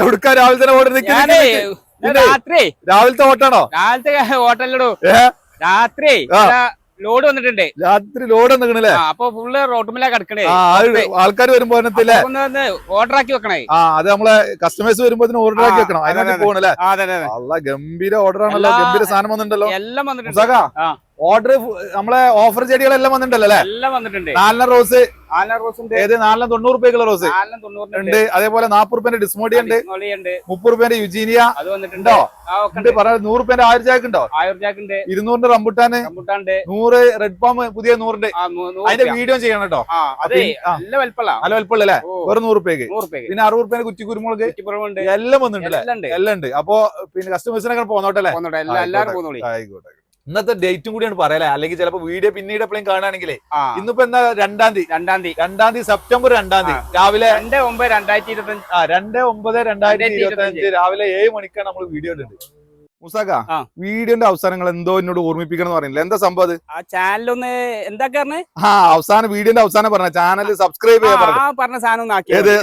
എവിടുക്കാ രാവിലെ തന്നെ ഓടി നിൽക്കുന്നത് രാത്രി. രാവിലത്തെ ഓട്ടാണോ? രാവിലത്തെ ഓട്ടല്ലടോ രാത്രി ലോഡ് വന്നിട്ടുണ്ട്. രാത്രി ലോഡ് വന്നിക്കണല്ലേ അപ്പൊ ഫുള്ള് റോട്ടുമില്ല കിടക്കണേ. ആൾക്കാർ വരുമ്പോ ഓർഡർ ആക്കി വെക്കണേ. ആ അത് നമ്മളെ കസ്റ്റമേഴ്സ് വരുമ്പോ ഓർഡർ ആക്കി വെക്കണം. അതെ, അതിനകത്ത് പോകണല്ലേ. അല്ല ഗംഭീര ഓർഡർ ആണല്ലോ. ഗംഭീര സാധനം വന്നിട്ടുണ്ടല്ലോ. എല്ലാം വന്നിട്ടുണ്ട്. ഓർഡർ നമ്മളെ ഓഫർ ചെടികളെല്ലാം വന്നിട്ടുണ്ടല്ലോ അല്ലേ? എല്ലാം വന്നിട്ടുണ്ട്. നാലിന റോസ് ആലന റോസ് ഉണ്ട്. ഏത്? നാലിന തൊണ്ണൂറ് രൂപയ്ക്കുള്ള റോസ് ഉണ്ട്. അതേപോലെ നാപ്പത് റുപ്യന്റെ ഡിസ്മോഡി ഉണ്ട്. മുപ്പത് റുപ്യന്റെ യുജീനിയ അത് വന്നിട്ടുണ്ട്. ഉണ്ടോ? നൂറ് റുപ്യന്റെ ആയിരം ചാക്ക് ഉണ്ടോ? ഉണ്ട്. ഇരുന്നൂറിന്റെ റംബുട്ടാന്. നൂറ് റെഡ് പാം പുതിയ നൂറിന്റെ അതിന്റെ വീഡിയോ ചെയ്യണം കേട്ടോ. നല്ല വലിപ്പമുള്ള അല്ലേ? വെറും നൂറ് റുപ്യക്ക് പിന്നെ അറുപത് റുപ്യന്റെ കുറ്റി കുരുമുളക്. എല്ലാം വന്നിട്ടുണ്ട് എല്ലാം ഉണ്ട്. അപ്പൊ പിന്നെ കസ്റ്റമേഴ്സിനൊക്കെ പോന്നോട്ടല്ലേ പോന്നോട്ടെ ആയിക്കോട്ടെ. ഇന്നത്തെ ഡേറ്റും കൂടിയാണ് പറയലേ അല്ലെങ്കിൽ ചിലപ്പോ വീഡിയോ പിന്നീട് എപ്പോഴും കാണുകയാണെങ്കിലേ ഇന്നിപ്പോ എന്താ രണ്ടാം തീയതി? രണ്ടാം തീയതി. രണ്ടാം തീയതി സെപ്റ്റംബർ രണ്ടാം തീയതി. രാവിലെ രണ്ട് ഒമ്പത് രണ്ടായിരത്തി ഇരുപത്തഞ്ച്. ആ രണ്ട് ഒമ്പത് രണ്ടായിരത്തി രണ്ടായിരത്തി ഇരുപത്തി അഞ്ച് രാവിലെ ഏഴ് മണിക്കാണ് നമ്മൾ വീഡിയോ ഇടുന്നത് മുസാക്ക വീഡിയോന്റെ അവസാനങ്ങൾ എന്തോ എന്നോട് ഓർമ്മിപ്പിക്കണം പറയുന്നില്ല എന്താ സംഭവം അത്? ആ ചാനലൊന്ന് എന്താ ആ അവസാനം വീഡിയോന്റെ അവസാനം പറഞ്ഞ ചാനൽ സബ്സ്ക്രൈബ് ചെയ്യാൻ പറഞ്ഞു സാധനം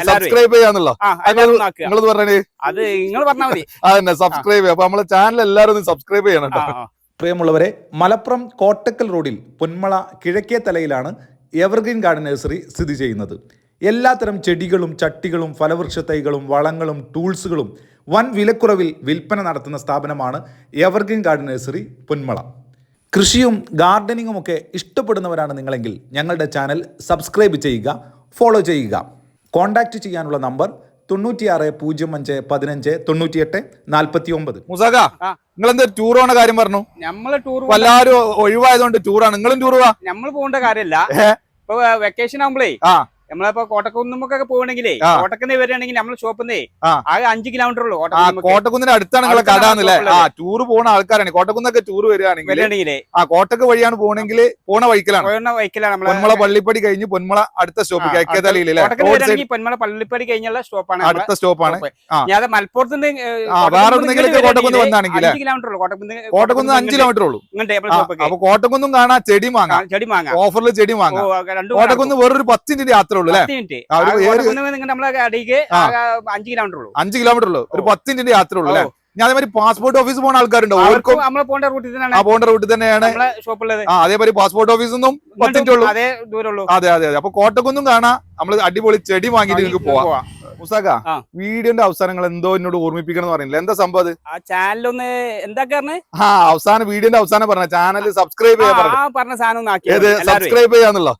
സബ്സ്ക്രൈബ് ചെയ്യാന്നുള്ളോ? നിങ്ങളത് പറഞ്ഞേ? അത് നിങ്ങൾ പറഞ്ഞാൽ മതി. അതന്നെ സബ്സ്ക്രൈബ് ചെയ്യാം. അപ്പൊ നമ്മളെ ചാനൽ എല്ലാവരും സബ്സ്ക്രൈബ് ചെയ്യണം കേട്ടോ. പ്രിയമുള്ളവരെ മലപ്പുറം കോട്ടക്കൽ റോഡിൽ പൊന്മള കിഴക്കേ തലയിലാണ് എവർഗ്രീൻ ഗാർഡൻ നഴ്സറി സ്ഥിതി ചെയ്യുന്നത്. എല്ലാത്തരം ചെടികളും ചട്ടികളും ഫലവൃക്ഷ തൈകളും വളങ്ങളും ടൂൾസുകളും വൻ വിലക്കുറവിൽ വിൽപ്പന നടത്തുന്ന സ്ഥാപനമാണ് എവർഗ്രീൻ ഗാർഡൻ നഴ്സറി പൊന്മള. കൃഷിയും ഗാർഡനിങ്ങും ഒക്കെ ഇഷ്ടപ്പെടുന്നവരാണ് നിങ്ങളെങ്കിൽ ഞങ്ങളുടെ ചാനൽ സബ്സ്ക്രൈബ് ചെയ്യുക ഫോളോ ചെയ്യുക. കോൺടാക്റ്റ് ചെയ്യാനുള്ള നമ്പർ തൊണ്ണൂറ്റിയാറ് പൂജ്യം അഞ്ച് പതിനഞ്ച് തൊണ്ണൂറ്റിയെട്ട് നാൽപ്പത്തി ഒമ്പത് മുസാഖ നിങ്ങൾ എന്താ ടൂർ പോണ കാര്യം പറഞ്ഞു? നമ്മൾ ടൂർ എല്ലാരും എല്ലാവരും ഒഴിവായതുകൊണ്ട് ടൂറാണ് നിങ്ങളും ടൂർ പോവാ? നമ്മൾ പോകേണ്ട കാര്യമല്ല? ഇപ്പൊ വെക്കേഷൻ ആകുമ്പോഴേ ആ. നമ്മളിപ്പോ കോട്ടക്കുന്നുമൊക്കെ പോകണമെങ്കിലേ ആ. കോട്ടക്കുന്ന് വരികയാണെങ്കിൽ നമ്മൾ ഷോപ്പിന്നേ. ആകെ അഞ്ച് കിലോമീറ്റർ ഉള്ളൂ കോട്ടക്കുന്നിന്റെ അടുത്താണ് നിങ്ങളെ കടാന്നല്ലേ ഉള്ളത്. ആ ടൂർ പോണ ആൾക്കാരാണ്. കോട്ടക്കുന്നൊക്കെ ടൂർ വരികയാണെങ്കിൽ ആ കോട്ടക്ക് വഴിയാണ് പോകണെങ്കിൽ പോണ വഴിക്കലാണ്. വൈക്കലാണ് പൊന്മള പള്ളിപ്പടി കഴിഞ്ഞ് പൊന്മള അടുത്ത സ്റ്റോപ്പ് പൊന്മള പള്ളിപ്പടി കഴിഞ്ഞുള്ള സ്റ്റോപ്പാണ് അടുത്ത സ്റ്റോപ്പാണ് ഞാൻ മലപ്പുറത്ത് വേറെ കോട്ടക്കുന്ന് വന്നാണെങ്കിൽ കിലോമീറ്റർ ഉള്ളൂ. കോട്ടക്കുന്ന് കോട്ടക്കുന്ന് അഞ്ച് കിലോമീറ്റർ ഉള്ളൂ. നമ്മളെ അപ്പൊ കോട്ടക്കുന്നും കാണാം ചെടി വാങ്ങാം ചെടി വാങ്ങാം ഓഫറിൽ ചെടി വാങ്ങാം കോട്ടക്കുന്ന് വേറൊരു പത്തിന്റെ മിനിറ്റ് ഉള്ളൂ അടിക്ക് അഞ്ച് കിലോമീറ്റർ ഉള്ളൂ അഞ്ച് കിലോമീറ്റർ ഉള്ളൂ ഒരു. പത്ത് യാത്ര ഉള്ളൂ അല്ലെ? ഞാൻ അതേമാതിരി പാസ്പോർട്ട് ഓഫീസ് പോകുന്ന ആൾക്കാരുണ്ടോ? ഓർക്കും. പോകേണ്ട റൂട്ടിൽ തന്നെയാണ്. പോകേണ്ട റൂട്ടിൽ തന്നെയാണ്. ആ അതേമാതിരി പാസ്പോർട്ട് ഓഫീസിൽ നിന്നും പത്ത് മിനിറ്റ് ഉള്ളൂ. അതേ അതെ അതെ അപ്പൊ കോട്ടക്കുന്നും കാണാം. നമ്മൾ അടിപൊളി ചെടി വാങ്ങിയിട്ട് നിങ്ങൾക്ക് പോവാം. മുസാക ആ. വീഡിയോന്റെ അവസാനങ്ങൾ എന്തോ എന്നോട് ഓർമ്മിപ്പിക്കണം പറഞ്ഞില്ല? പറയുന്നില്ല എന്താ സംഭവം അത്? ആ ചാനലൊന്ന് എന്താ പറഞ്ഞേ? ആ അവസാനം വീഡിയോന്റെ അവസാനം പറഞ്ഞ ചാനൽ സബ്സ്ക്രൈബ് ചെയ്യാൻ പറഞ്ഞു ആ പറഞ്ഞ സാധനം സബ്സ്ക്രൈബ് ചെയ്യാന്നുള്ളോ?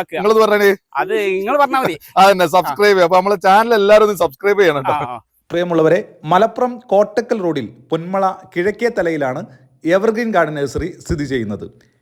ആക്കുക. നിങ്ങളത് പറഞ്ഞേ? അത് നിങ്ങൾ പറഞ്ഞാൽ മതി. അതന്നെ സബ്സ്ക്രൈബ് ചെയ്യാം. അപ്പൊ നമ്മളെ ചാനൽ എല്ലാവരും ഒന്ന് സബ്സ്ക്രൈബ് ചെയ്യണം പ്രിയമുള്ളവരെ മലപ്പുറം കോട്ടക്കൽ റോഡിൽ പൊന്മള കിഴക്കേ തലയിലാണ് എവർഗ്രീൻ ഗാർഡൻ നഴ്സറി സ്ഥിതി ചെയ്യുന്നത്.